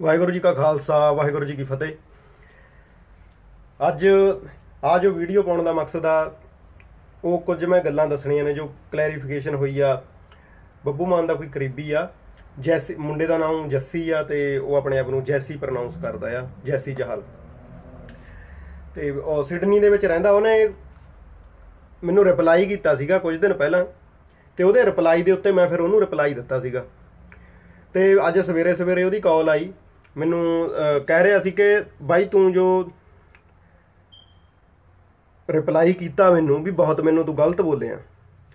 ਵਾਹਿਗੁਰੂ ਜੀ ਕਾ ਖਾਲਸਾ, ਵਾਹਿਗੁਰੂ ਜੀ ਕੀ ਫਤਿਹ। ਅੱਜ ਆ ਜੋ ਵੀਡੀਓ ਪਾਉਣ ਦਾ ਮਕਸਦ ਆ, ਉਹ ਕੁਝ ਮੈਂ ਗੱਲਾਂ ਦੱਸਣੀਆਂ ਨੇ, ਜੋ ਕਲੈਰੀਫਿਕੇਸ਼ਨ ਹੋਈ ਆ। ਬੱਬੂ ਮਾਨ ਦਾ ਕੋਈ ਕਰੀਬੀ ਆ, ਜੈਸੀ, ਮੁੰਡੇ ਦਾ ਨਾਮ ਜੱਸੀ ਆ ਤੇ ਉਹ ਆਪਣੇ ਆਪ ਨੂੰ ਜੈਸੀ ਪ੍ਰੋਨਾਂਸ ਕਰਦਾ ਆ, ਜੈਸੀ ਜਹਲ। ਤੇ ਉਹ ਸਿਡਨੀ ਦੇ ਵਿੱਚ ਰਹਿੰਦਾ, ਉਹਨੇ ਮੈਨੂੰ ਰਿਪਲਾਈ ਕੀਤਾ ਸੀਗਾ ਕੁਝ ਦਿਨ ਪਹਿਲਾਂ ਤੇ ਉਹਦੇ ਰਿਪਲਾਈ ਦੇ ਉੱਤੇ ਮੈਂ ਫਿਰ ਉਹਨੂੰ ਰਿਪਲਾਈ ਦਿੱਤਾ ਸੀਗਾ। ਤੇ ਅੱਜ ਸਵੇਰੇ ਸਵੇਰੇ ਉਹਦੀ ਕਾਲ ਆਈ। ਮੈਨੂੰ ਕਹਿ ਰਿਹਾ ਸੀ ਕਿ ਬਾਈ ਤੂੰ ਜੋ ਰਿਪਲਾਈ ਕੀਤਾ ਮੈਨੂੰ ਵੀ ਬਹੁਤ ਮੈਨੂੰ ਤੂੰ ਗਲਤ ਬੋਲਿਆ।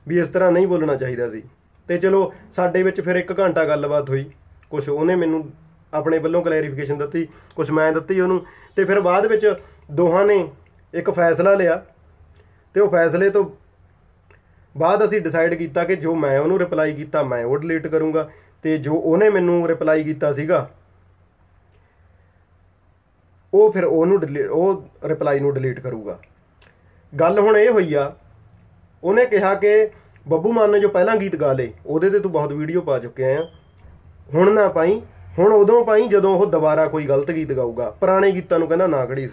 ਵੀ ਇਸ ਤਰ੍ਹਾਂ ਨਹੀਂ ਬੋਲਣਾ ਚਾਹੀਦਾ ਸੀ। ਤੇ ਚਲੋ, ਸਾਡੇ ਵਿੱਚ ਫਿਰ ਇੱਕ ਘੰਟਾ ਗੱਲਬਾਤ ਹੋਈ। ਕੁਝ ਉਹਨੇ ਮੈਨੂੰ ਆਪਣੇ ਵੱਲੋਂ ਕਲੈਰੀਫਿਕੇਸ਼ਨ ਦਿੱਤੀ ਕੁਝ ਮੈਂ ਦਿੱਤੀ ਉਹਨੂੰ। ਤੇ ਫਿਰ ਬਾਅਦ ਵਿੱਚ ਦੋਹਾਂ ਨੇ ਇੱਕ ਫੈਸਲਾ ਲਿਆ। ਤੇ ਉਹ ਫੈਸਲੇ ਤੋਂ ਬਾਅਦ ਅਸੀਂ ਡਿਸਾਈਡ ਕੀਤਾ ਕਿ ਜੋ ਮੈਂ ਉਹਨੂੰ ਰਿਪਲਾਈ ਕੀਤਾ, ਮੈਂ ਉਹ ਡਿਲੀਟ ਕਰੂੰਗਾ। ਤੇ ਜੋ ਉਹਨੇ ਮੈਨੂੰ ਰਿਪਲਾਈ ਕੀਤਾ ਸੀਗਾ ਉਹ ਫਿਰ ਉਹਨੂੰ delete- ਉਹ ਰਿਪਲਾਈ ਨੂੰ ਡਿਲੀਟ ਕਰੂਗਾ। ਗੱਲ ਹੁਣ ਇਹ ਹੋਈ ਆ, ਉਹਨੇ ਕਿਹਾ ਕਿ ਬੱਬੂ ਮਾਨ ਨੇ ਜੋ ਪਹਿਲਾਂ ਗੀਤ ਗਾ ਲਏ, ਉਹਦੇ ਤੇ ਤੂੰ ਬਹੁਤ ਵੀਡੀਓ ਪਾ ਚੁੱਕਿਆ ਆ। ਹੁਣ ਨਾ ਪਾਈ, ਹੁਣ ਉਦੋਂ ਪਾਈ ਜਦੋਂ ਉਹ ਦੁਬਾਰਾ ਕੋਈ ਗਲਤ ਗੀਤ ਗਾਊਗਾ। ਪੁਰਾਣੇ ਗੀਤਾਂ ਨੂੰ ਕਹਿੰਦਾ ਨਾ ਘੜੀਸ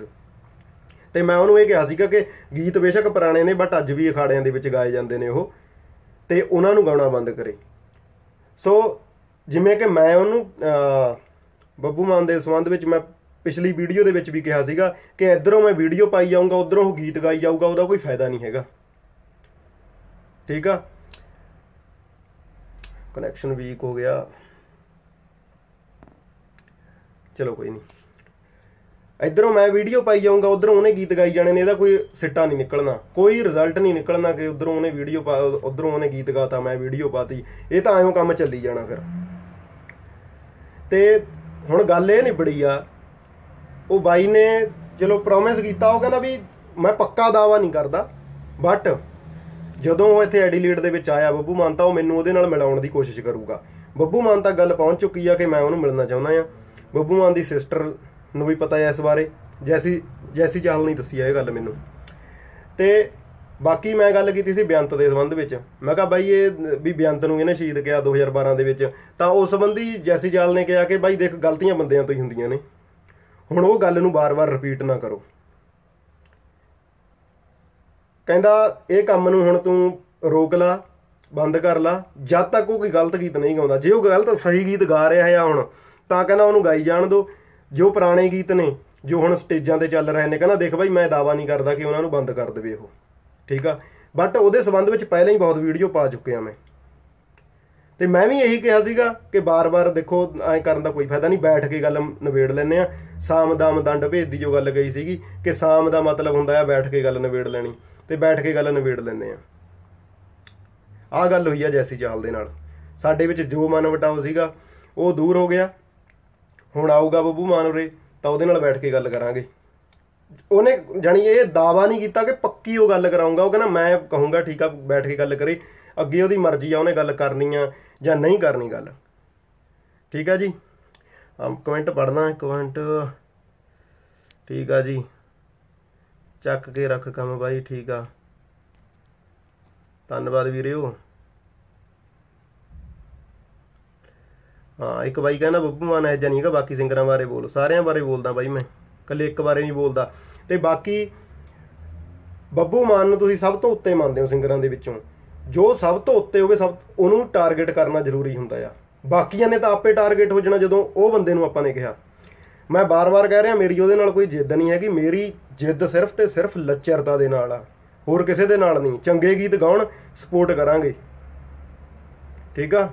ਤੇ ਮੈਂ ਉਹਨੂੰ ਇਹ ਕਿਹਾ ਸੀਗਾ ਕਿ ਗੀਤ ਬੇਸ਼ੱਕ ਪੁਰਾਣੇ ਨੇ ਬਟ ਅੱਜ ਵੀ ਅਖਾੜਿਆਂ ਦੇ ਵਿੱਚ ਗਾਏ ਜਾਂਦੇ ਨੇ ਉਹ। ਤੇ ਉਹਨਾਂ ਨੂੰ ਗਾਉਣਾ ਬੰਦ ਕਰੇ। ਸੋ ਜਿਵੇਂ ਕਿ ਮੈਂ ਉਹਨੂੰ ਬੱਬੂ ਮਾਨ ਦੇ ਸੰਬੰਧ ਵਿੱਚ ਮੈਂ ਪਿਛਲੀ ਵੀਡੀਓ ਦੇ ਵਿੱਚ ਵੀ ਕਿਹਾ ਸੀਗਾ ਕਿ ਇਧਰੋਂ ਮੈਂ ਵੀਡੀਓ ਪਾਈ ਜਾਊਂਗਾ, ਉਧਰੋਂ ਉਹ ਗੀਤ ਗਾਈ ਜਾਊਗਾ, ਉਹਦਾ ਕੋਈ ਫਾਇਦਾ ਨਹੀਂ ਹੈਗਾ। ਠੀਕ ਆ? ਕਨੈਕਸ਼ਨ ਵੀਕ ਹੋ ਗਿਆ। ਚਲੋ ਕੋਈ ਨਹੀਂ। ਇਧਰੋਂ ਮੈਂ ਵੀਡੀਓ ਪਾਈ ਜਾਊਂਗਾ, ਉਧਰੋਂ ਉਹਨੇ ਗੀਤ ਗਾਈ ਜਾਣੇ ਨੇ, ਇਹਦਾ ਕੋਈ ਸਿੱਟਾ ਨਹੀਂ ਨਿਕਲਣਾ। ਕੋਈ ਰਿਜ਼ਲਟ ਨਹੀਂ ਨਿਕਲਣਾ ਕਿ ਉਧਰੋਂ ਉਹਨੇ ਵੀਡੀਓ ਪਾ, ਉਧਰੋਂ ਉਹਨੇ ਗੀਤ ਗਾਤਾ, ਮੈਂ ਵੀਡੀਓ ਪਾਤੀ। ਇਹ ਤਾਂ ਐਵੇਂ ਕੰਮ ਚੱਲੀ ਜਾਣਾ ਫਿਰ। ਤੇ ਹੁਣ ਗੱਲ ਇਹ ਨਿਬੜੀ ਆ ਉਹ ਬਾਈ ਨੇ ਚਲੋ ਪ੍ਰੋਮਿਸ ਕੀਤਾ, ਉਹ ਕਹਿੰਦਾ ਵੀ ਮੈਂ ਪੱਕਾ ਦਾਵਾ ਨਹੀਂ ਕਰਦਾ ਬਟ ਜਦੋਂ ਉਹ ਇੱਥੇ ਐਡੀਲੀਡ ਦੇ ਵਿੱਚ ਆਇਆ, ਬੱਬੂ ਮਾਨ ਤਾਂ ਉਹ ਮੈਨੂੰ ਉਹਦੇ ਨਾਲ ਮਿਲਾਉਣ ਦੀ ਕੋਸ਼ਿਸ਼ ਕਰੂਗਾ। ਬੱਬੂ ਮਾਨ ਤੱਕ ਗੱਲ ਪਹੁੰਚ ਚੁੱਕੀ ਆ ਕਿ ਮੈਂ ਉਹਨੂੰ ਮਿਲਣਾ ਚਾਹੁੰਦਾ ਆ। ਬੱਬੂ ਮਾਨ ਦੀ ਸਿਸਟਰ ਨੂੰ ਵੀ ਪਤਾ ਹੈ ਇਸ ਬਾਰੇ। ਜੈਸੀ ਜੈਸੀ ਚਾਹਲ ਨਹੀਂ ਦੱਸੀ ਆ ਇਹ ਗੱਲ ਮੈਨੂੰ। ਤੇ ਬਾਕੀ ਮੈਂ ਗੱਲ ਕੀਤੀ ਸੀ ਬੇਅੰਤ ਦੇ ਸੰਬੰਧ ਵਿੱਚ। ਮੈਂ ਕਿਹਾ ਬਾਈ ਇਹ ਵੀ ਬੇਅੰਤ ਨੂੰ ਇਹਨੇ ਸ਼ਹੀਦ ਕਿਹਾ 2012 ਦੇ ਵਿੱਚ। ਤਾਂ ਉਸ ਸੰਬੰਧੀ ਜੈਸੀ ਚਾਲ ਨੇ ਕਿਹਾ ਕਿ ਬਾਈ ਦੇਖ ਗਲਤੀਆਂ ਬੰਦਿਆਂ ਤੋਂ ਹੀ ਹੁੰਦੀਆਂ ਨੇ। ਹੁਣ ਉਹ ਗੱਲ ਨੂੰ ਬਾਰ-ਬਾਰ ਰਿਪੀਟ ਨਾ ਕਰੋ। ਕਹਿੰਦਾ, ਇਹ ਕੰਮ ਨੂੰ ਹੁਣ ਤੂੰ ਰੋਕ ਲਾ, ਬੰਦ ਕਰ ਲਾ, ਜਦ ਤੱਕ ਉਹ ਕੋਈ ਗਲਤ ਗੀਤ ਨਹੀਂ ਗਾਉਂਦਾ। ਜੇ ਉਹ ਗਲਤ ਸਹੀ ਗੀਤ ਗਾ ਰਿਹਾ ਹੈ ਹੁਣ, ਤਾਂ ਕਹਿੰਦਾ ਉਹਨੂੰ ਗਾਈ ਜਾਣ ਦਿਓ ਜੋ ਪੁਰਾਣੇ ਗੀਤ ਨੇ, ਜੋ ਹੁਣ ਸਟੇਜਾਂ ਤੇ ਚੱਲ ਰਹੇ ਨੇ, ਕਹਿੰਦਾ ਦੇਖ ਭਾਈ ਮੈਂ ਦਾਵਾ ਨਹੀਂ ਕਰਦਾ ਕਿ ਉਹਨਾਂ ਨੂੰ ਬੰਦ ਕਰ ਦੇਵੇ ਉਹ। ਠੀਕ ਆ? ਬਟ ਉਹਦੇ ਸੰਬੰਧ ਵਿੱਚ ਪਹਿਲਾਂ ਹੀ ਬਹੁਤ ਵੀਡੀਓ ਪਾ ਚੁੱਕਿਆ ਮੈਂ। ਤੇ ਮੈਂ ਵੀ ਇਹੀ ਕਿਹਾ ਸੀਗਾ ਕਿ ਬਾਰ-ਬਾਰ ਦੇਖੋ, ਐਂ ਕਰਨ ਦਾ ਕੋਈ ਫਾਇਦਾ ਨਹੀਂ, ਬੈਠ ਕੇ ਗੱਲ ਨਿਬੇੜ ਲੈਨੇ ਆ। ਸਾਮ ਦਾਮ ਦੰਡ ਭੇਦ ਜੋ ਗੱਲ ਗਈ ਸੀਗੀ ਕਿ ਸਾਮ ਦਾ ਮਤਲਬ ਹੁੰਦਾ ਆ ਬੈਠ ਕੇ ਗੱਲ ਨਿਬੇੜ ਲੈਣੀ ਤੇ ਬੈਠ ਕੇ ਗੱਲ ਨਿਬੇੜ ਲੈਨੇ ਆ ਆਹ ਗੱਲ ਹੋਈ ਆ ਜੈਸੀ ਚਾਲ ਦੇ ਨਾਲ। ਸਾਡੇ ਵਿੱਚ ਜੋ ਮਨ ਵਟਾਓ ਸੀਗਾ, ਉਹ ਦੂਰ ਹੋ ਗਿਆ। ਹੁਣ ਆਊਗਾ ਬੱਬੂ ਮਾਨਵਰੇ ਤਾਂ ਉਹਦੇ ਨਾਲ ਬੈਠ ਕੇ ਗੱਲ ਕਰਾਂਗੇ। ਉਹਨੇ ਜਾਨੀ ਇਹ ਦਾਵਾ ਨਹੀਂ ਕੀਤਾ ਕਿ ਪੱਕੀ ਉਹ ਗੱਲ ਕਰਾਉਂਗਾ ਉਹ ਕਹਿੰਦਾ, ਮੈਂ ਕਹੂੰਗਾ, ਠੀਕ ਆ, ਬੈਠ ਕੇ ਗੱਲ ਕਰੇ। ਅੱਗੇ ਉਹਦੀ ਮਰਜ਼ੀ ਆ, ਉਹਨੇ ਗੱਲ ਕਰਨੀ ਆ ਜਾਂ ਨਹੀਂ ਕਰਨੀ ਗੱਲ। ਠੀਕ ਆ ਜੀ? ਕਮੈਂਟ ਪੜਨਾ ਕਮੈਂਟ ਠੀਕ ਆ ਜੀ। ਚੱਕ ਕੇ ਰੱਖ ਕੰਮ ਬਾਈ, ਠੀਕ ਆ। ਧੰਨਵਾਦ ਵੀਰਿਓ। ਹਾਂ, ਇੱਕ ਬਾਈ ਕਹਿੰਦਾ, ਬੱਬੂ ਮਾਨ ਐ ਜਾਨੀ ਹੈਗਾ, ਬਾਕੀ ਸਿੰਗਰਾਂ ਬਾਰੇ ਬੋਲ। ਸਾਰਿਆਂ ਬਾਰੇ ਬੋਲਦਾ ਬਾਈ ਮੈਂ। ਕੱਲੇ ਇੱਕ ਬਾਰੇ ਨਹੀਂ ਬੋਲਦਾ। ਤੇ ਬਾਕੀ ਬੱਬੂ ਮਾਨ ਨੂੰ ਤੁਸੀਂ ਸਭ ਤੋਂ ਉੱਤੇ ਮੰਨਦੇ ਹੋ ਸਿੰਗਰਾਂ ਦੇ ਵਿੱਚੋਂ। ਜੋ ਸਭ ਤੋਂ ਉੱਤੇ ਹੋਵੇ, ਸਭ ਉਹਨੂੰ ਟਾਰਗੇਟ ਕਰਨਾ ਜ਼ਰੂਰੀ ਹੁੰਦਾ ਆ। ਬਾਕੀਆਂ ਨੇ ਤਾਂ ਆਪੇ ਟਾਰਗੇਟ ਹੋ ਜਾਣਾ ਜਦੋਂ ਉਹ ਬੰਦੇ ਨੂੰ ਆਪਾਂ ਨੇ ਕਿਹਾ। ਮੈਂ ਬਾਰ-ਬਾਰ ਕਹਿ ਰਿਹਾ, ਮੇਰੀ ਉਹਦੇ ਨਾਲ ਕੋਈ ਜਿੱਦ ਨਹੀਂ ਹੈਗੀ, ਮੇਰੀ ਜਿੱਦ ਸਿਰਫ ਤੇ ਸਿਰਫ ਲੱਚਰਤਾ ਦੇ ਨਾਲ ਆ। ਹੋਰ ਕਿਸੇ ਦੇ ਨਾਲ ਨਹੀਂ। ਚੰਗੇ ਗੀਤ ਗਾਉਣ ਸਪੋਰਟ ਕਰਾਂਗੇ। ਠੀਕ ਆ?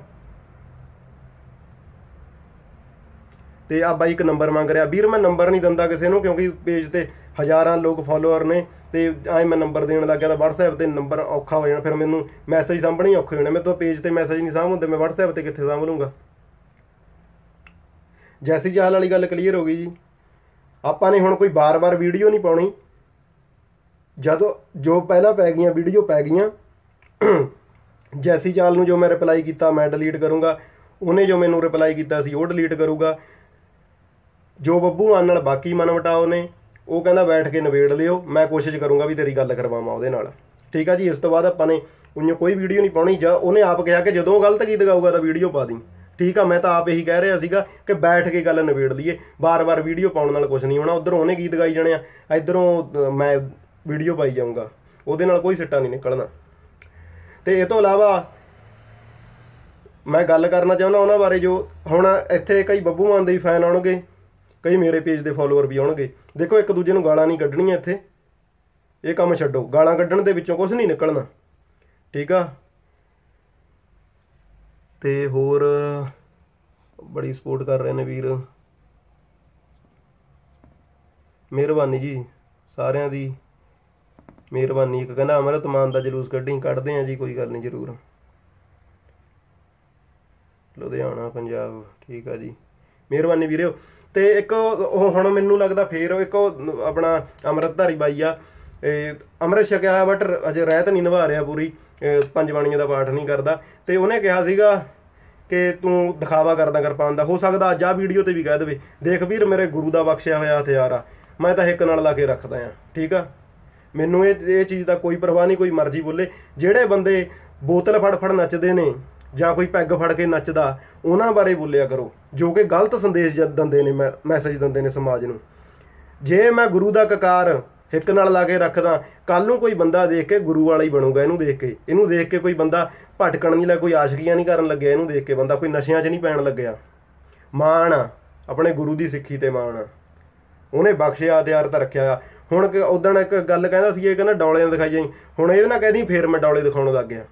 ਤੇ ਆ ਬਾਈ ਇੱਕ ਨੰਬਰ ਮੰਗ ਰਿਹਾ। ਵੀਰ, ਮੈਂ ਨੰਬਰ ਨਹੀਂ ਦਿੰਦਾ ਕਿਸੇ ਨੂੰ ਕਿਉਂਕਿ ਪੇਜ ਤੇ ਹਜ਼ਾਰਾਂ ਲੋਕ ਫਾਲੋਅਰ ਨੇ ਤੇ ਐ ਮੈਂ ਨੰਬਰ ਦੇਣ ਲੱਗਿਆ ਤਾਂ WhatsApp ਤੇ ਨੰਬਰ ਔਖਾ ਹੋ ਜਾਣਾ। ਫਿਰ ਮੈਨੂੰ ਮੈਸੇਜ ਸਾਂਭਣੇ ਔਖੇ ਹੋ ਜਾਣੇ। ਮੈਂ ਤਾਂ ਪੇਜ ਤੇ ਮੈਸੇਜ ਨਹੀਂ ਸਾਂਭ ਹੁੰਦੇ ਮੈਂ WhatsApp ਤੇ ਕਿੱਥੇ ਸਾਂਭ ਲੂੰਗਾ? ਜੈਸੀ ਚਾਲ ਵਾਲੀ ਗੱਲ ਕਲੀਅਰ ਹੋ ਗਈ ਜੀ। ਆਪਾਂ ਨੇ ਹੁਣ ਕੋਈ ਬਾਰ-ਬਾਰ ਵੀਡੀਓ ਨਹੀਂ ਪਾਉਣੀ। ਜਦੋਂ ਜੋ ਪਹਿਲਾਂ ਪੈ ਗਈਆਂ ਵੀਡੀਓ ਪੈ ਗਈਆਂ। ਜੈਸੀ ਚਾਲ ਨੂੰ ਜੋ ਮੈਂ ਰਿਪਲਾਈ ਕੀਤਾ, ਮੈਂ ਡਿਲੀਟ ਕਰੂੰਗਾ। ਉਹਨੇ ਜੋ ਮੈਨੂੰ ਰਿਪਲਾਈ ਕੀਤਾ ਸੀ, ਉਹ ਡਿਲੀਟ ਕਰੂਗਾ। ਜੋ ਬੱਬੂ ਮਾਨ ਨਾਲ ਬਾਕੀ ਮਨ ਵਟਾਓ ਨੇ, ਉਹ ਕਹਿੰਦਾ ਬੈਠ ਕੇ ਨਿਬੇੜ ਲਿਓ, ਮੈਂ ਕੋਸ਼ਿਸ਼ ਕਰੂੰਗਾ ਵੀ ਤੇਰੀ ਗੱਲ ਕਰਵਾਵਾਂ ਉਹਦੇ ਨਾਲ। ਠੀਕ ਆ ਜੀ, ਇਸ ਤੋਂ ਬਾਅਦ ਆਪਾਂ ਨੇ ਉਹਨੂੰ ਕੋਈ ਵੀਡੀਓ ਨਹੀਂ ਪਾਉਣੀ, ਜਾਂ ਉਹਨੇ ਆਪ ਕਿਹਾ ਕਿ ਜਦੋਂ ਗਲਤ ਗੀਤ ਗਾਊਗਾ ਤਾਂ ਵੀਡੀਓ ਪਾ ਦੀ। ਠੀਕ ਆ, ਮੈਂ ਤਾਂ ਆਪ ਇਹੀ ਕਹਿ ਰਿਹਾ ਸੀਗਾ ਕਿ ਬੈਠ ਕੇ ਗੱਲ ਨਿਬੇੜ ਲਈਏ। ਵਾਰ ਵਾਰ ਵੀਡੀਓ ਪਾਉਣ ਨਾਲ ਕੁਝ ਨਹੀਂ ਹੋਣਾ। ਉਧਰੋਂ ਉਹਨੇ ਗੀਤ ਗਾਈ ਜਾਣੇ ਆ, ਇਧਰੋਂ ਮੈਂ ਵੀਡੀਓ ਪਾਈ ਜਾਊਂਗਾ। ਉਹਦੇ ਨਾਲ ਕੋਈ ਸਿੱਟਾ ਨਹੀਂ ਨਿਕਲਣਾ। ਤੇ ਇਹ ਤੋਂ ਇਲਾਵਾ ਮੈਂ ਗੱਲ ਕਰਨਾ ਚਾਹੁੰਦਾ ਉਹਨਾਂ ਬਾਰੇ ਜੋ ਹੁਣ ਇੱਥੇ ਕਈ ਬੱਬੂ ਮਾਨ ਦੇ ਫੈਨ ਆਉਣਗੇ। ਕਈ ਮੇਰੇ ਪੇਜ ਦੇ ਫਾਲੋਅਰ ਵੀ ਆਉਣਗੇ। ਦੇਖੋ, ਇੱਕ ਦੂਜੇ ਨੂੰ ਗਾਲਾਂ ਨਹੀਂ ਕੱਢਣੀਆਂ ਇੱਥੇ। ਇਹ ਕੰਮ ਛੱਡੋ। ਗਾਲਾਂ ਕੱਢਣ ਦੇ ਵਿੱਚੋਂ ਕੁਝ ਨਹੀਂ ਨਿਕਲਣਾ। ਠੀਕ ਆ? ਤੇ ਹੋਰ, ਬੜੀ ਸਪੋਰਟ ਕਰ ਰਹੇ ਨੇ ਵੀਰ। ਮਿਹਰਬਾਨੀ ਜੀ, ਸਾਰਿਆਂ ਦੀ। ਮਿਹਰਬਾਨੀ। ਇੱਕ ਕਹਿੰਦਾ, ਅਮਰਤ ਮਾਨ ਦਾ ਜਲੂਸ ਕੱਢੀ, ਕੱਢਦੇ ਆ ਜੀ, ਕੋਈ ਗੱਲ ਨਹੀਂ, ਜ਼ਰੂਰ। ਲੁਧਿਆਣਾ, ਪੰਜਾਬ। ਠੀਕ ਆ ਜੀ। ਮਿਹਰਬਾਨੀ ਵੀਰਿਓ। ਤੇ ਇੱਕ ਉਹ ਹੁਣ ਮੈਨੂੰ ਲੱਗਦਾ ਫੇਰ ਇੱਕ ਉਹ ਆਪਣਾ ਅਮਰਤਧਾਰੀ ਬਾਈ ਆ। ਇਹ ਅੰਮ੍ਰਿਤ ਛਕਿਆ ਬਟ ਅਜੇ ਰਹਿਤ ਨਹੀਂ ਨਿਭਾ ਰਿਹਾ ਪੂਰੀ। ਪੰਜ ਬਾਣੀਆਂ ਦਾ ਪਾਠ ਨਹੀਂ ਕਰਦਾ। ਤੇ ਉਹਨੇ ਕਿਹਾ ਸੀਗਾ ਕਿ ਤੂੰ ਦਿਖਾਵਾ ਕਰਦਾ ਕਿਰਪਾਨ ਦਾ। ਹੋ ਸਕਦਾ ਅੱਜ ਆ ਵੀਡੀਓ ਤੇ ਵੀ ਕਹਿ ਦੇਵੇ, ਦੇਖ ਵੀਰ, ਮੇਰੇ ਗੁਰੂ ਦਾ ਬਖਸ਼ਿਆ ਹੋਇਆ ਹਥਿਆਰ ਆ। ਮੈਂ ਤਾਂ ਇੱਕ ਨਾਲ ਲਾ ਕੇ ਰੱਖਦਾ ਆ। ਠੀਕ ਆ? ਮੈਨੂੰ ਇਹ ਇਹ ਚੀਜ਼ ਦਾ ਕੋਈ ਪਰਵਾਹ ਨਹੀਂ, ਕੋਈ ਮਰਜ਼ੀ ਬੋਲੇ। ਜਿਹੜੇ ਬੰਦੇ ਬੋਤਲ ਫੜ ਫੜ ਨੱਚਦੇ ਨੇ ਜਾਂ ਕੋਈ ਪੈਗ ਫੜ ਕੇ ਨੱਚਦਾ, ਉਹਨਾਂ ਬਾਰੇ ਬੋਲਿਆ ਕਰੋ। ਜੋ ਕਿ ਗਲਤ ਸੰਦੇਸ਼ ਦਿੰਦੇ ਨੇ ਮੈਸੇਜ ਦਿੰਦੇ ਨੇ ਸਮਾਜ ਨੂੰ। ਜੇ ਮੈਂ ਗੁਰੂ ਦਾ ਕਕਾਰ ਹਿੱਕ ਨਾਲ ਲਾ ਕੇ ਰੱਖਦਾ ਕੱਲ ਨੂੰ ਕੋਈ ਬੰਦਾ ਦੇਖ ਕੇ ਗੁਰੂ ਵਾਲਾ ਹੀ ਬਣੂਗਾ ਇਹਨੂੰ ਦੇਖ ਕੇ। ਇਹਨੂੰ ਦੇਖ ਕੇ ਕੋਈ ਬੰਦਾ ਭਟਕਣ ਨਹੀਂ ਲੱਗਾ ਕੋਈ ਆਸ਼ਕੀਆਂ ਨਹੀਂ ਕਰਨ ਲੱਗਿਆ ਇਹਨੂੰ ਦੇਖ ਕੇ। ਬੰਦਾ ਕੋਈ ਨਸ਼ਿਆਂ 'ਚ ਨਹੀਂ ਪੈਣ ਲੱਗਿਆ। ਮਾਣ ਆ, ਆਪਣੇ ਗੁਰੂ ਦੀ ਸਿੱਖੀ ਤੇ ਮਾਣ ਆ। ਉਹਨੇ ਬਖਸ਼ਿਆ ਹਥਿਆਰ ਤਾਂ ਰੱਖਿਆ। ਆ ਹੁਣ ਉਦੋਂ ਇੱਕ ਗੱਲ ਕਹਿੰਦਾ ਸੀ ਇਹ ਕਹਿੰਦਾ ਡੌਲਿਆਂ ਦਿਖਾਈ ਜਾਈ ਹੁਣ ਇਹ ਨਾ ਕਹਿੰਦੀ ਫੇਰ ਮੈਂ ਡੌਲੇ ਦਿਖਾਉਣ ਲੱਗ ਗਿਆ।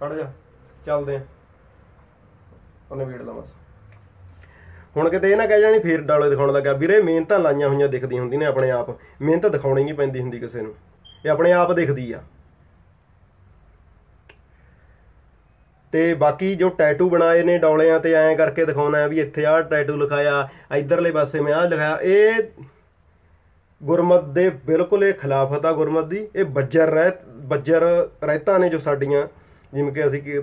ਕੱਢ ਜਾ। ਚੱਲਦੇ ਆ। ਉਹਨੇ ਵੀੜ ਲਾ ਹੁਣ ਕਿਤੇ ਇਹ ਨਾ ਕਹਿ ਜਾਣੀ ਫੇਰ ਡੌਲੇ ਦਿਖਾਉਣ ਲੱਗਾ ਵੀਰੇ, ਮਿਹਨਤਾਂ ਲਾਈਆਂ ਹੋਈਆਂ ਦਿਖਦੀਆਂ ਹੁੰਦੀਆਂ ਨੇ ਆਪਣੇ ਆਪ। ਮਿਹਨਤ ਦਿਖਾਉਣੀ ਨਹੀਂ ਪੈਂਦੀ ਹੁੰਦੀ ਕਿਸੇ ਨੂੰ। ਇਹ ਆਪਣੇ ਆਪ ਦਿਖਦੀ ਆ। ਤੇ ਬਾਕੀ ਜੋ ਟੈਟੂ ਬਣਾਏ ਨੇ ਡੌਲਿਆਂ ਤੇ ਐਂ ਕਰਕੇ ਦਿਖਾਉਣਾ ਵੀ ਇੱਥੇ ਆਹ ਟੈਟੂ ਲਿਖਾਇਆ, ਇਧਰਲੇ ਪਾਸੇ ਮੈਂ ਆਹ ਲਿਖਾਇਆ। ਇਹ ਗੁਰਮਤ ਦੇ ਬਿਲਕੁਲ ਇਹ ਖਿਲਾਫਤ ਆ ਗੁਰਮਤ ਦੀ। ਇਹ ਬੱਜਰ ਰਹਿਤ ਬੱਜਰ ਰਹਿਤਾਂ ਨੇ ਜੋ ਸਾਡੀਆਂ। ਜਿਵੇਂ ਕਿ ਅਸੀਂ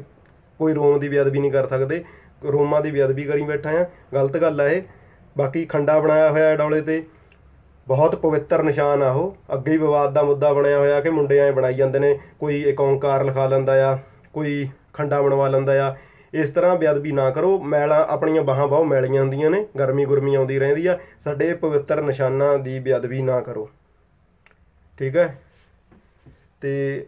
ਕੋਈ ਰੋਮ ਦੀ ਬੇਅਦਬੀ ਨਹੀਂ ਕਰ ਸਕਦੇ। ਰੋਮਾਂ ਦੀ ਬੇਅਦਬੀ ਕਰੀ ਬੈਠਾ ਆ ਗਲਤ ਗੱਲ ਆ ਇਹ। ਬਾਕੀ ਖੰਡਾ ਬਣਾਇਆ ਹੋਇਆ ਡੌਲੇ ਤੇ। ਬਹੁਤ ਪਵਿੱਤਰ ਨਿਸ਼ਾਨ ਆ ਉਹ। ਅੱਗੇ ਹੀ ਵਿਵਾਦ ਦਾ ਮੁੱਦਾ ਬਣਿਆ ਹੋਇਆ ਕਿ ਮੁੰਡੇ ਐ ਬਣਾਈ ਜਾਂਦੇ ਨੇ। ਕੋਈ ਇੱਕ ਓੰਕਾਰ ਲਿਖਾ ਲੈਂਦਾ ਆ, ਕੋਈ ਖੰਡਾ ਬਣਵਾ ਲੈਂਦਾ ਆ। ਇਸ ਤਰ੍ਹਾਂ ਬੇਅਦਬੀ ਨਾ ਕਰੋ। ਮੈਲਾਂ ਆਪਣੀਆਂ ਬਾਹਾਂ ਬਹੁ ਮੈਲੀਆਂ ਹੁੰਦੀਆਂ ਨੇ। ਗਰਮੀ ਗੁਰਮੀ ਆਉਂਦੀ ਰਹਿੰਦੀ ਆ। ਸਾਡੇ ਪਵਿੱਤਰ ਨਿਸ਼ਾਨਾਂ ਦੀ ਬੇਅਦਬੀ ਨਾ ਕਰੋ। ਠੀਕ ਹੈ? ਤੇ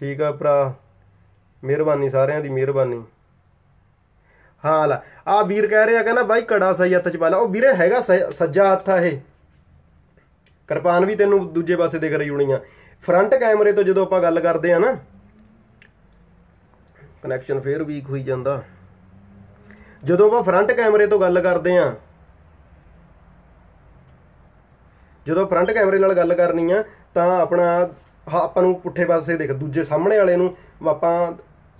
ਠੀਕ ਆ ਭਰਾ। ਮਿਹਰਬਾਨੀ ਸਾਰਿਆਂ ਦੀ ਮਿਹਰਬਾਨੀ। ਹਾਂ ਲਾ ਆ ਵੀਰ ਕਹਿ ਰਿਹਾ ਕਹਿੰਦਾ ਬਾਈ ਕੜਾ ਸਹੀ ਹੱਥ ਚ ਪਾ ਲਾ। ਉਹ ਵੀਰੇ ਹੈਗਾ ਸੱਜਾ ਹੱਥ ਆ ਇਹ। ਕਿਰਪਾਨ ਵੀ ਤੈਨੂੰ ਦੂਜੇ ਪਾਸੇ ਦਿਖ ਰਹੀ ਹੋਣੀ ਆ। ਫਰੰਟ ਕੈਮਰੇ ਤੋਂ ਜਦੋਂ ਆਪਾਂ ਗੱਲ ਕਰਦੇ ਆ ਨਾ ਕਨੈਕਸ਼ਨ ਫੇਰ ਵੀਕ ਹੋਈ ਜਾਂਦਾ। ਜਦੋਂ ਆਪਾਂ ਫਰੰਟ ਕੈਮਰੇ ਤੋਂ ਗੱਲ ਕਰਦੇ ਆ ਜਦੋਂ ਫਰੰਟ ਕੈਮਰੇ ਨਾਲ ਗੱਲ ਕਰਨੀ ਆ ਤਾਂ ਆਪਣਾ ਹਾਂ, ਆਪਾਂ ਨੂੰ ਪੁੱਠੇ ਪਾਸੇ ਦੇਖ ਦੂਜੇ ਸਾਹਮਣੇ ਵਾਲੇ ਨੂੰ ਆਪਾਂ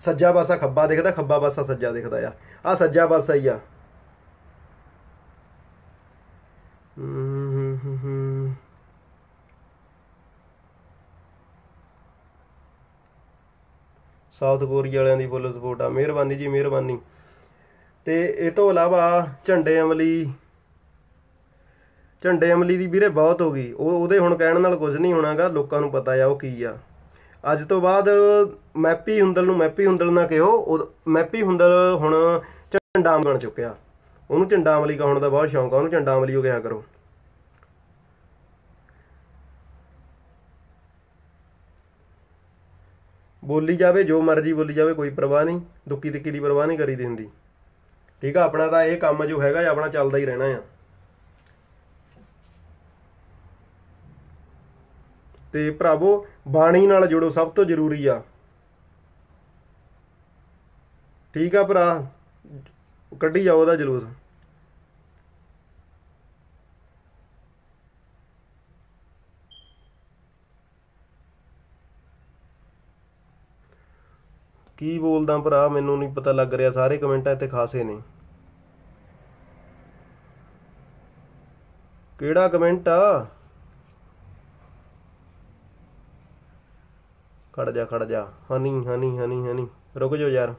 ਸੱਜਾ ਪਾਸਾ ਖੱਬਾ ਦਿਖਦਾ ਖੱਬਾ ਪਾਸਾ ਸੱਜਾ ਦਿਖਦਾ ਆ ਆ ਸੱਜਾ ਪਾਸਾ ਹੀ ਆ। ਹਮ, ਸਾਊਥ ਕੋਰੀਆ ਵਾਲਿਆਂ ਦੀ ਫੁੱਲ ਸਪੋਰਟ ਆ। ਮਿਹਰਬਾਨੀ ਜੀ ਮਿਹਰਬਾਨੀ। ਤੇ ਇਹ ਤੋਂ ਇਲਾਵਾ ਝੰਡੇ ਅਮਲੀ ਝੰਡੇ ਅਮਲੀ ਦੀ ਵੀਰੇ ਬਹੁਤ ਹੋ ਗਈ। ਉਹ ਉਹਦੇ ਹੁਣ ਕਹਿਣ ਨਾਲ ਕੁਝ ਨਹੀਂ ਹੋਣਾਗਾ। ਲੋਕਾਂ ਨੂੰ ਪਤਾ ਆ ਉਹ ਕੀ ਆ। ਅੱਜ ਤੋਂ ਬਾਅਦ ਮੈਪੀ ਹੁੰਦਲ ਨੂੰ ਮੈਪੀ ਹੁੰਦਲ ਨਾ ਕਿਹੋ, ਉਹ- ਮੈਪੀ ਹੁੰਦਲ ਹੁਣ ਝੰਡਾ ਬਣ ਚੁੱਕਿਆ। ਉਹਨੂੰ ਝੰਡਾ ਅਮਲੀ ਕਹਾਉਣ ਦਾ ਬਹੁਤ ਸ਼ੌਂਕ ਆ, ਉਹਨੂੰ ਝੰਡਾ ਅਮਲੀ ਹੋ ਗਿਆ ਕਰੋ। ਬੋਲੀ ਜਾਵੇ, ਜੋ ਮਰਜ਼ੀ ਬੋਲੀ ਜਾਵੇ, ਕੋਈ ਪਰਵਾਹ ਨਹੀਂ ਦੁੱਕੀ ਤਿੱਕੀ ਦੀ ਪਰਵਾਹ ਨਹੀਂ ਕਰੀ ਦਿੰਦੀ ਠੀਕ ਆ, ਆਪਣਾ ਤਾਂ ਇਹ ਕੰਮ ਜੋ ਹੈਗਾ ਆਪਣਾ ਚੱਲਦਾ ਹੀ ਰਹਿਣਾ ਆ। ਤੇ ਭਰਾਵੋ, ਬਾਣੀ ਨਾਲ ਜੁੜੋ, ਸਭ ਤੋਂ ਜ਼ਰੂਰੀ ਆ। ਠੀਕ ਆ ਭਰਾ? ਕੱਢੀ ਜਾਓ ਉਹਦਾ ਜਲੂਸ। ਕੀ ਬੋਲਦਾ ਭਰਾ? ਮੈਨੂੰ ਨਹੀਂ ਪਤਾ ਲੱਗ ਰਿਹਾ। ਸਾਰੇ ਕਮੈਂਟਾਂ ਇੱਥੇ ਖਾਸੇ ਨੇ। ਕਿਹੜਾ ਕਮੈਂਟ ਆ? ਖੜ ਜਾ ਖੜ ਜਾ। ਹਨੀ ਹਨੀ ਹਨੀ ਹਨੀ। ਰੁਕ ਜਾਓ ਯਾਰ।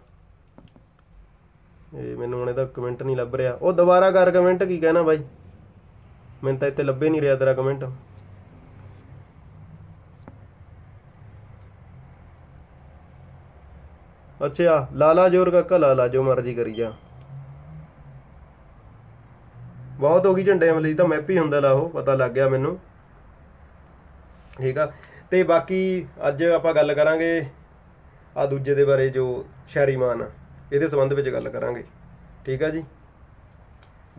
ਇਹ ਮੈਨੂੰ ਹੁਣ ਇਹਦਾ ਕਮੈਂਟ ਨਹੀਂ ਲੱਭ ਰਿਹਾ। ਉਹ ਦੁਬਾਰਾ ਕਰ ਕਮੈਂਟ ਕੀ ਕਹਿਣਾ ਬਾਈ? ਮੈਨੂੰ ਤਾਂ ਇੱਥੇ ਲੱਭੇ ਨਹੀਂ ਰਿਹਾ ਤੇਰਾ ਕਮੈਂਟ ਅੱਛਾ ਲਾਲਾ ਜੋਰ ਕਾਕਾ ਲਾਲਾ ਜੋ ਮਰਜ਼ੀ ਕਰੀ ਜਾ। ਬਹੁਤ ਹੋ ਗਈ ਝੰਡੇ ਅਮਲੀ ਤਾਂ ਮੈਪ ਹੀ ਹੁੰਦਾ ਲਾ ਉਹ, ਪਤਾ ਲੱਗ ਗਿਆ ਮੈਨੂੰ। ਠੀਕ ਆ। ਤੇ ਬਾਕੀ ਅੱਜ ਆਪਾਂ ਗੱਲ ਕਰਾਂਗੇ ਆ ਦੂਜੇ ਦੇ ਬਾਰੇ ਜੋ ਸ਼ਹਿਰੀ ਮਾਨ ਆ, ਇਹਦੇ ਸੰਬੰਧ ਵਿੱਚ ਗੱਲ ਕਰਾਂਗੇ। ਠੀਕ ਆ ਜੀ?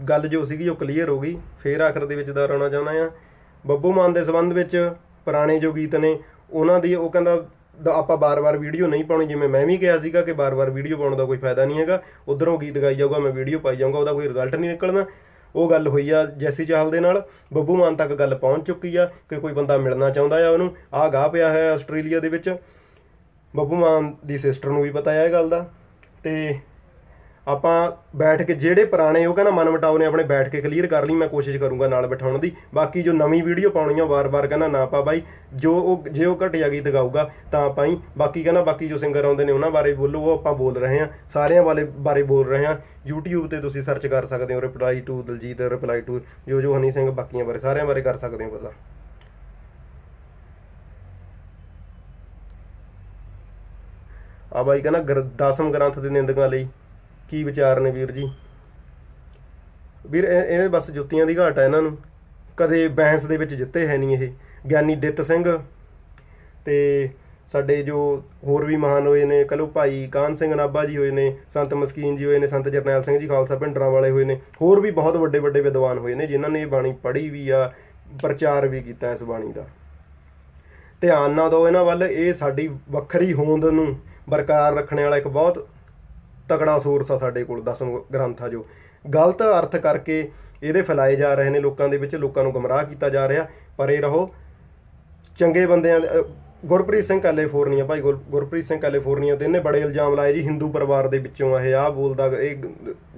ਗੱਲ ਜੋ ਸੀਗੀ ਉਹ ਕਲੀਅਰ ਹੋ ਗਈ। ਫੇਰ ਆਖਰ ਦੇ ਵਿੱਚ ਦੁਹਰਾਉਣਾ ਚਾਹੁੰਦਾ ਆ। ਬੱਬੂ ਮਾਨ ਦੇ ਸੰਬੰਧ ਵਿੱਚ ਪੁਰਾਣੇ ਜੋ ਗੀਤ ਨੇ, ਉਹਨਾਂ ਦੀ ਉਹ ਕਹਿੰਦਾ ਦ- ਆਪਾਂ ਬਾਰ-ਬਾਰ ਵੀਡੀਓ ਨਹੀਂ ਪਾਉਣੀ, ਜਿਵੇਂ ਮੈਂ ਵੀ ਕਿਹਾ ਸੀਗਾ ਕਿ ਬਾਰ-ਬਾਰ ਵੀਡੀਓ ਪਾਉਣ ਦਾ ਕੋਈ ਫਾਇਦਾ ਨਹੀਂ ਹੈਗਾ। ਉਧਰੋਂ ਗੀਤ ਗਾਈ ਜਾਊਗਾ, ਮੈਂ ਵੀਡੀਓ ਪਾਈ ਜਾਊਗਾ, ਉਹਦਾ ਕੋਈ ਰਿਜ਼ਲਟ ਨਹੀਂ ਨਿਕਲਣਾ। ਉਹ ਗੱਲ ਹੋਈ ਆ ਜੈਸੀ ਚਾਹਲ ਦੇ ਨਾਲ। ਬੱਬੂ ਮਾਨ ਤੱਕ ਗੱਲ ਪਹੁੰਚ ਚੁੱਕੀ ਆ ਕਿ ਕੋਈ ਬੰਦਾ ਮਿਲਣਾ ਚਾਹੁੰਦਾ ਆ ਉਹਨੂੰ। ਆ ਗਾਹ ਪਿਆ ਹੈ ਆਸਟ੍ਰੇਲੀਆ ਦੇ ਵਿੱਚ। ਬੱਬੂ ਮਾਨ ਦੀ ਸਿਸਟਰ ਨੂੰ ਵੀ ਪਤਾ ਹੈ ਇਹ ਗੱਲ ਦਾ। ਤੇ ਆਪਾਂ ਬੈਠ ਕੇ ਜਿਹੜੇ ਪੁਰਾਣੇ ਉਹ ਕਹਿੰਦਾ ਮਨ ਮਟਾਓ ਨੇ ਆਪਣੇ ਬੈਠ ਕੇ ਕਲੀਅਰ ਕਰ ਲਈ, ਮੈਂ ਕੋਸ਼ਿਸ਼ ਕਰੂੰਗਾ ਨਾਲ ਬਿਠਾਉਣ ਦੀ। ਬਾਕੀ ਜੋ ਨਵੀਂ ਵੀਡੀਓ ਪਾਉਣੀ ਆ ਵਾਰ-ਵਾਰ ਕਹਿੰਦਾ ਨਾ ਪਾ ਬਾਈ, ਜੋ ਉਹ ਜੇ ਉਹ ਘਟਿਆ ਗੀਤ ਗਾਊਗਾ ਤਾਂ ਪਾਈ ਬਾਕੀ ਕਹਿੰਦਾ ਬਾਕੀ ਜੋ ਸਿੰਗਰ ਆਉਂਦੇ ਨੇ ਉਹਨਾਂ ਬਾਰੇ ਬੋਲੋ, ਉਹ ਆਪਾਂ ਬੋਲ ਰਹੇ ਹਾਂ ਸਾਰਿਆਂ ਵਾਲੇ ਬਾਰੇ ਬੋਲ ਰਹੇ ਹਾਂ YouTube ਤੇ ਤੁਸੀਂ ਸਰਚ ਕਰ ਸਕਦੇ ਹੋ reply to Daljit reply to ਜੋ ਜੋ ਹਨੀ ਸਿੰਘ, ਬਾਕੀਆਂ ਬਾਰੇ, ਸਾਰਿਆਂ ਬਾਰੇ ਕਰ ਸਕਦੇ ਹੋ ਪਤਾ। ਆ ਬਾਈ ਕਹਿੰਦਾ ਗ੍ਰ- ਦਸਮ ਗ੍ਰੰਥ ਦੇ ਨਿੰਦਕਾਂ ਲਈ। ਕੀ ਵਿਚਾਰ ਨੇ ਵੀਰ ਜੀ? ਵੀਰ, ਇਹ ਇਹ ਬਸ ਜੁੱਤੀਆਂ ਦੀ ਘਾਟ ਹੈ ਇਹਨਾਂ ਨੂੰ। ਕਦੇ ਬੈਂਸ ਦੇ ਵਿੱਚ ਜਿੱਤੇ ਹੈ ਨਹੀਂ ਇਹ। ਗਿਆਨੀ ਦਿੱਤ ਸਿੰਘ ਤੇ ਸਾਡੇ ਜੋ ਹੋਰ ਵੀ ਮਹਾਨ ਹੋਏ ਨੇ ਕਲੂ ਭਾਈ ਕਾਨ ਸਿੰਘ ਨਾਭਾ ਜੀ ਹੋਏ ਨੇ, ਸੰਤ ਮਸਕੀਨ ਜੀ ਹੋਏ ਨੇ, ਸੰਤ ਜਰਨੈਲ ਸਿੰਘ ਜੀ ਖਾਲਸਾ ਭਿੰਡਰਾਂ ਵਾਲੇ ਹੋਏ ਨੇ, ਹੋਰ ਵੀ ਬਹੁਤ ਵੱਡੇ ਵੱਡੇ ਵਿਦਵਾਨ ਹੋਏ ਨੇ, ਜਿਨ੍ਹਾਂ ਨੇ ਇਹ ਬਾਣੀ ਪੜ੍ਹੀ ਵੀ ਆ, ਪ੍ਰਚਾਰ ਵੀ ਕੀਤਾ ਇਸ ਬਾਣੀ ਦਾ। ਧਿਆਨ ਨਾ ਦਿਓ ਇਹਨਾਂ ਵੱਲ, ਇਹ ਸਾਡੀ ਵੱਖਰੀ ਹੋਂਦ ਨੂੰ ਬਰਕਰਾਰ ਰੱਖਣ ਵਾਲਾ ਇੱਕ ਬਹੁਤ ਤਕੜਾ ਸੋਰਸ ਆ ਸਾਡੇ ਕੋਲ, ਦਸਮ ਗ੍ਰੰਥ ਆ ਜੋ। ਗਲਤ ਅਰਥ ਕਰਕੇ ਇਹਦੇ ਫੈਲਾਏ ਜਾ ਰਹੇ ਨੇ ਲੋਕਾਂ ਦੇ ਵਿੱਚ, ਲੋਕਾਂ ਨੂੰ ਗਮਰਾਹ ਕੀਤਾ ਜਾ ਰਿਹਾ। ਪਰ ਇਹ ਰਹੋ। ਚੰਗੇ ਬੰਦਿਆਂ ਗੁਰਪ੍ਰੀਤ ਸਿੰਘ ਕੈਲੀਫੋਰਨੀਆ, ਭਾਈ ਗੁਰ- ਗੁਰਪ੍ਰੀਤ ਸਿੰਘ ਕੈਲੀਫੋਰਨੀਆ ਤੇ ਇਹਨੇ ਬੜੇ ਇਲਜ਼ਾਮ ਲਾਏ ਜੀ, ਹਿੰਦੂ ਪਰਿਵਾਰ ਦੇ ਵਿੱਚੋਂ ਇਹ ਆ ਬੋਲਦਾ, ਇਹ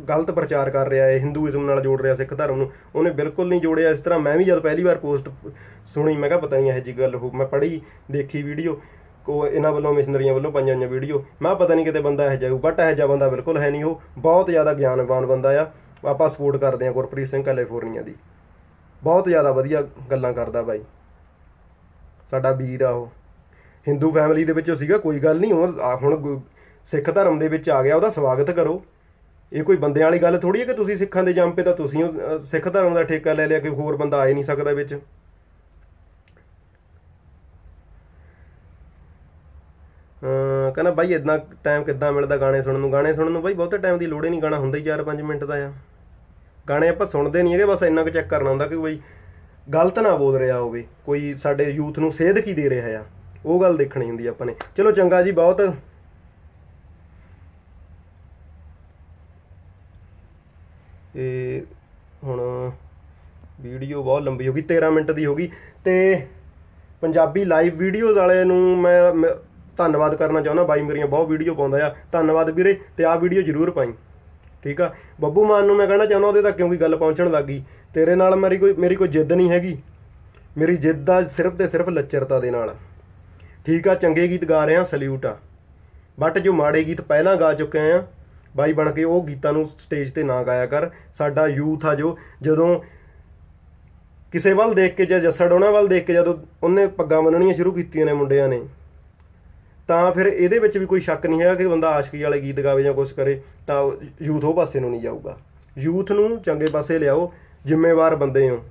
ਗਲਤ ਪ੍ਰਚਾਰ ਕਰ ਰਿਹਾ ਹੈ ਹਿੰਦੂਇਜ਼ਮ ਨਾਲ ਜੋੜ ਰਿਹਾ ਸਿੱਖ ਧਰਮ ਨੂੰ। ਉਹਨੇ ਬਿਲਕੁਲ ਨਹੀਂ ਜੋੜਿਆ। ਇਸ ਤਰ੍ਹਾਂ ਮੈਂ ਵੀ ਜਦ ਪਹਿਲੀ ਵਾਰ ਪੋਸਟ ਸੁਣੀ, ਮੈਂ ਕਿਹਾ ਪਤਾ ਨਹੀਂ ਇਹ ਜੀ ਗੱਲ ਹੋ, ਮੈਂ ਪੜ੍ਹੀ, ਦੇਖੀ ਵੀਡੀਓ ਉਹ ਇਹਨਾਂ ਵੱਲੋਂ ਮਿਸ਼ਨਰੀਆਂ ਵੱਲੋਂ ਪਾਈਆਂ ਹੋਈਆਂ ਵੀਡੀਓ ਮੈਂ ਪਤਾ ਨਹੀਂ ਕਿਤੇ ਬੰਦਾ ਇਹ ਜਾਊ ਬਟ ਇਹ ਜਿਹਾ ਬੰਦਾ ਬਿਲਕੁਲ ਹੈ ਨਹੀਂ, ਉਹ ਬਹੁਤ ਜ਼ਿਆਦਾ ਗਿਆਨਵਾਨ ਬੰਦਾ ਆ। ਆਪਾਂ ਸਪੋਰਟ ਕਰਦੇ ਹਾਂ ਗੁਰਪ੍ਰੀਤ ਸਿੰਘ ਕੈਲੀਫੋਰਨੀਆ ਦੀ। ਬਹੁਤ ਜ਼ਿਆਦਾ ਵਧੀਆ ਗੱਲਾਂ ਕਰਦਾ ਬਾਈ। ਸਾਡਾ ਵੀਰ ਆ ਉਹ। ਹਿੰਦੂ ਫੈਮਿਲੀ ਦੇ ਵਿੱਚੋਂ ਸੀਗਾ, ਕੋਈ ਗੱਲ ਨਹੀਂ, ਉਹ ਹੁਣ ਸਿੱਖ ਧਰਮ ਦੇ ਵਿੱਚ ਆ ਗਿਆ, ਉਹਦਾ ਸਵਾਗਤ ਕਰੋ। ਇਹ ਕੋਈ ਬੰਦਿਆਂ ਵਾਲੀ ਗੱਲ ਥੋੜੀ ਹੈ ਕਿ ਤੁਸੀਂ ਸਿੱਖਾਂ ਦੇ ਜੰਮ ਪੇ ਤਾਂ ਤੁਸੀਂ ਸਿੱਖ ਧਰਮ ਦਾ ਠੇਕਾ ਲੈ ਲਿਆ ਕਿ ਹੋਰ ਬੰਦਾ ਆ ਹੀ ਨਹੀਂ ਸਕਦਾ ਵਿੱਚ। ਕਹਿੰਦਾ ਬਾਈ ਇਦਾਂ ਟਾਈਮ ਕਿੱਦਾਂ ਮਿਲਦਾ ਗਾਣੇ ਸੁਣਨ ਨੂੰ? ਗਾਣੇ ਸੁਣਨ ਨੂੰ ਬਾਈ ਬਹੁਤੇ ਟਾਈਮ ਦੀ ਲੋੜ ਹੀ ਨਹੀਂ, ਗਾਣਾ ਹੁੰਦਾ ਹੀ 4-5 ਮਿੰਟ ਦਾ ਆ। ਗਾਣੇ ਆਪਾਂ ਸੁਣਦੇ ਨਹੀਂ ਹੈਗੇ, ਬਸ ਇੰਨਾ ਕੁ ਚੈੱਕ ਕਰਨਾ ਹੁੰਦਾ ਕਿ ਬਈ ਗਲਤ ਨਾ ਬੋਲ ਰਿਹਾ ਹੋਵੇ, ਕੋਈ ਸਾਡੇ ਯੂਥ ਨੂੰ ਸੇਧ ਕੀ ਦੇ ਰਿਹਾ ਆ। ਉਹ ਗੱਲ ਦੇਖਣੀ ਹੁੰਦੀ ਆਪਾਂ ਨੇ। ਚਲੋ ਚੰਗਾ ਜੀ, ਬਹੁਤ। ਇਹ ਹੁਣ ਵੀਡੀਓ ਬਹੁਤ ਲੰਬੀ ਹੋ ਗਈ 13 ਮਿੰਟ ਦੀ ਹੋ ਗਈ। ਤੇ ਪੰਜਾਬੀ ਲਾਈਵ ਵੀਡੀਓਜ਼ ਵਾਲੇ ਨੂੰ ਮੈਂ ਮੈਂ ਧੰਨਵਾਦ ਕਰਨਾ ਚਾਹੁੰਦਾ। ਬਾਈ ਮੇਰੀਆਂ ਬਹੁਤ ਵੀਡੀਓ ਪਾਉਂਦਾ ਆ। ਧੰਨਵਾਦ ਵੀਰੇ, ਤੇ ਆਹ ਵੀਡੀਓ ਜ਼ਰੂਰ ਪਾਈ। ਠੀਕ ਆ? ਬੱਬੂ ਮਾਨ ਨੂੰ ਮੈਂ ਕਹਿਣਾ ਚਾਹੁੰਦਾ, ਉਹਦੇ ਤੱਕ ਕਿਉਂਕਿ ਗੱਲ ਪਹੁੰਚਣ ਲੱਗੀ ਤੇਰੇ ਨਾਲ ਮੇਰੀ ਕੋਈ ਮੇਰੀ ਕੋਈ ਜਿੱਦ ਨਹੀਂ ਹੈਗੀ। ਮੇਰੀ ਜਿੱਦ ਆ ਸਿਰਫ ਤੇ ਸਿਰਫ ਲੱਚਰਤਾ ਦੇ ਨਾਲ। ਠੀਕ ਆ, ਚੰਗੇ ਗੀਤ ਗਾ ਰਹੇ ਆ ਸਲੂਟ ਆ। ਬਟ ਜੋ ਮਾੜੇ ਗੀਤ ਪਹਿਲਾਂ ਗਾ ਚੁੱਕੇ ਆ, ਬਾਈ ਬਣ ਕੇ ਉਹ ਗੀਤਾਂ ਨੂੰ ਸਟੇਜ ਤੇ ਨਾ ਗਾਇਆ ਕਰ। ਸਾਡਾ ਯੂਥ ਆ ਜੋ, ਜਦੋਂ ਕਿਸੇ ਵੱਲ ਦੇਖ ਕੇ ਜਾਂ ਜੱਸੜ ਉਹਨਾਂ ਵੱਲ ਦੇਖ ਕੇ ਜਦੋਂ ਉਹਨੇ ਪੱਗਾਂ ਬੰਨਣੀਆਂ ਸ਼ੁਰੂ ਕੀਤੀਆਂ ਨੇ ਮੁੰਡਿਆਂ ਨੇ ਤਾਂ ਫਿਰ ਇਹਦੇ ਵਿੱਚ ਵੀ ਕੋਈ ਸ਼ੱਕ ਨਹੀਂ ਹੈਗਾ ਕਿ ਬੰਦਾ ਆਸ਼ਕੀ ਵਾਲੇ ਗੀਤ ਗਾਵੇ ਜਾਂ ਕੁਝ ਕਰੇ, ਤਾਂ ਯੂਥ ਉਹ ਪਾਸੇ ਨੂੰ ਨਹੀਂ ਜਾਊਗਾ। ਯੂਥ ਨੂੰ ਚੰਗੇ ਪਾਸੇ ਲਿਆਓ, ਜ਼ਿੰਮੇਵਾਰ ਬੰਦੇ ਹੋ।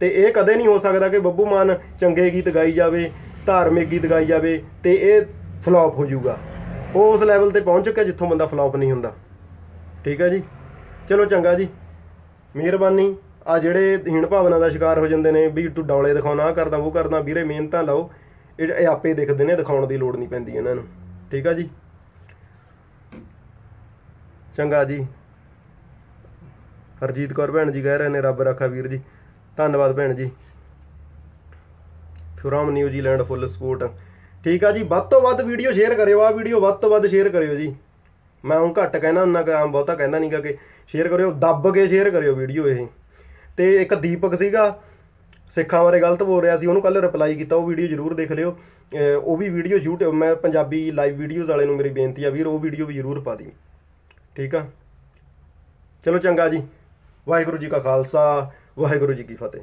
ਤੇ ਇਹ ਕਦੇ ਨਹੀਂ ਹੋ ਸਕਦਾ ਕਿ ਬੱਬੂ ਮਾਨ ਚੰਗੇ ਗੀਤ ਗਾਈ ਜਾਵੇ, ਧਾਰਮਿਕ ਗੀਤ ਗਾਈ ਜਾਵੇ ਤੇ ਇਹ ਫਲॉप ਹੋ ਜਾਊਗਾ। ਉਹ ਉਸ ਲੈਵਲ ਤੇ ਪਹੁੰਚ ਚੁੱਕਿਆ ਜਿੱਥੋਂ ਬੰਦਾ ਫਲॉप ਨਹੀਂ ਹੁੰਦਾ। ਠੀਕ ਹੈ ਜੀ? ਚਲੋ ਚੰਗਾ ਜੀ। ਮਿਹਰਬਾਨੀ। ਆ ਜਿਹੜੇ ਹੀਣ ਭਾਵਨਾ ਦਾ ਸ਼ਿਕਾਰ ਹੋ ਜਾਂਦੇ ਨੇ ਵੀ ਤੂੰ ਡੌਲੇ ਦਿਖਾਉਣਾ, ਆਹ ਕਰਦਾ, ਉਹ ਕਰਦਾ, ਵੀਰੇ ਮਿਹਨਤਾਂ ਲਾਓ। ਇਹ ਆਪੇ ਦਿਖਦੇ ਨੇ, ਦਿਖਾਉਣ ਦੀ ਲੋੜ ਨਹੀਂ ਪੈਂਦੀ ਇਹਨਾਂ ਨੂੰ। ਠੀਕ ਆ ਜੀ? ਚੰਗਾ ਜੀ। ਹਰਜੀਤ ਕੌਰ ਭੈਣ ਜੀ ਕਹਿ ਰਹੇ ਨੇ, ਰੱਬ ਰੱਖਾ ਵੀਰ ਜੀ। ਧੰਨਵਾਦ ਭੈਣ ਜੀ। From New Zealand full support. ਠੀਕ ਆ ਜੀ, ਵੱਧ ਤੋਂ ਵੱਧ ਵੀਡੀਓ ਸ਼ੇਅਰ ਕਰਿਓ ਆ ਵੀਡੀਓ ਵੱਧ ਤੋਂ ਵੱਧ ਸ਼ੇਅਰ ਕਰਿਓ ਜੀ। ਮੈਂ ਹੁਣ ਘੱਟ ਕਹਿਣਾ, ਉਹਨਾਂ ਕਿ ਆਮ ਬਹੁਤਾ ਕਹਿੰਦਾ ਨਹੀਂਗਾ ਕਿ ਸ਼ੇਅਰ ਕਰਿਓ, ਦੱਬ ਕੇ ਸ਼ੇਅਰ ਕਰਿਓ ਵੀਡੀਓ ਇਹ। ਤੇ ਇੱਕ ਦੀਪਕ ਸੀਗਾ ਸਿੱਖਾਂ ਬਾਰੇ ਗਲਤ ਬੋਲ ਰਿਹਾ ਸੀ, ਉਹਨੂੰ ਕੱਲ ਰਿਪਲਾਈ ਕੀਤਾ, ਉਹ ਵੀਡੀਓ ਜ਼ਰੂਰ ਦੇਖ ਲਿਓ। ਉਹ ਵੀ ਵੀਡੀਓ YouTube, ਮੈਂ ਪੰਜਾਬੀ ਲਾਈਵ ਵੀਡੀਓਜ਼ ਵਾਲੇ ਨੂੰ ਮੇਰੀ ਬੇਨਤੀ ਆ ਵੀਰ, ਉਹ ਵੀਡੀਓ ਵੀ ਜ਼ਰੂਰ ਪਾ ਦੀ। ਠੀਕ ਆ? ਚਲੋ ਚੰਗਾ ਜੀ। ਵਾਹਿਗੁਰੂ ਜੀ ਕਾ ਖਾਲਸਾ, ਵਾਹਿਗੁਰੂ ਜੀ ਕੀ ਫਤਿਹ।